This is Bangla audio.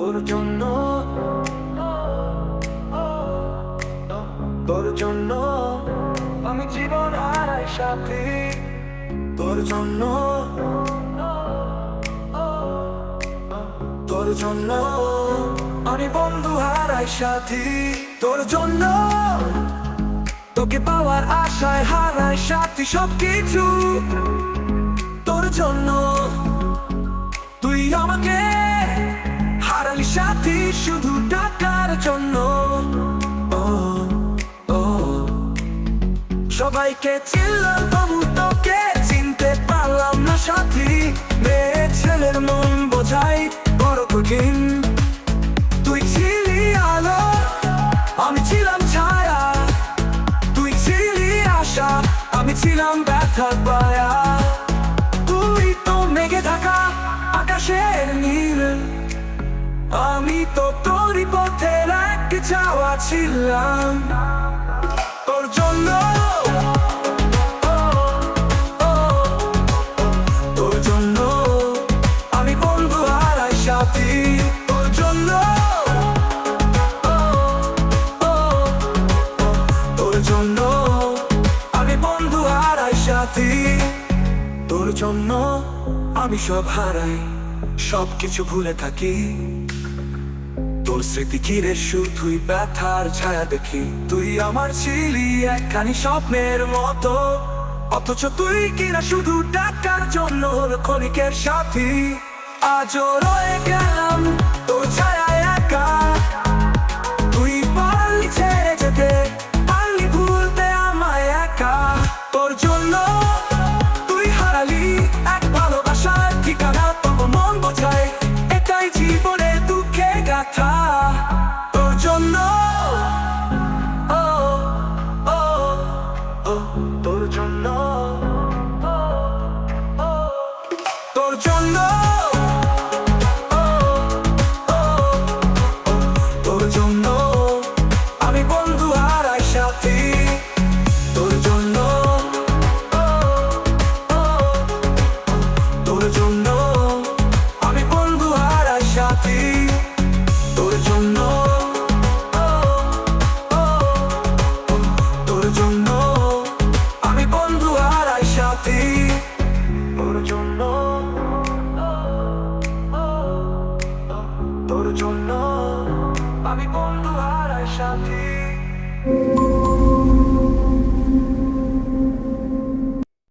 তোর জন্য। তোর জন্য। আমি জীবন হারাই সাথী। তোর জন্য। তোর জন্য। আমি বন্ধু হারাই সাথী। তোর জন্য। তোকে পাওয়ার আশায় হারাই সাথী সবকিছু। তোর জন্য। শুধু টাকার জন্য। সবাইকে চিনলাম তবু তোকে চিনতে পারলাম না সাথী। মেয়ে ছেলের মন বোঝাই বড় কঠিন। তুই ছিলি আলো, আমি ছিলাম ছায়া। তুই ছিলি আশা, আমি ছিলাম ব্যথার পায়া তো তোরই পথের এক চাওয়া ছিলাম। তোর জন্য আমি বন্ধু হারাই সাথী। তোর তোর জন্য আমি বন্ধু হারাই সাথী। তোর জন্য আমি সব হারাই সব কিছু ভুলে থাকি। তোর স্মৃতি ঘিরে শুধুই ব্যথার ছায়া দেখি। তুই আমার ছিলি একখানি স্বপ্নের মতো। অথচ তুই কিনা শুধু টাকার জন্য সাথী। আজও রয়ে গেলাম তোর ছায়া তুই আমায় একা। তোর জন্য তুই এক ঠিকানা এটাই জীবনে দুঃখে তোর জন্য আমি বন্ধু হারাই সাথী।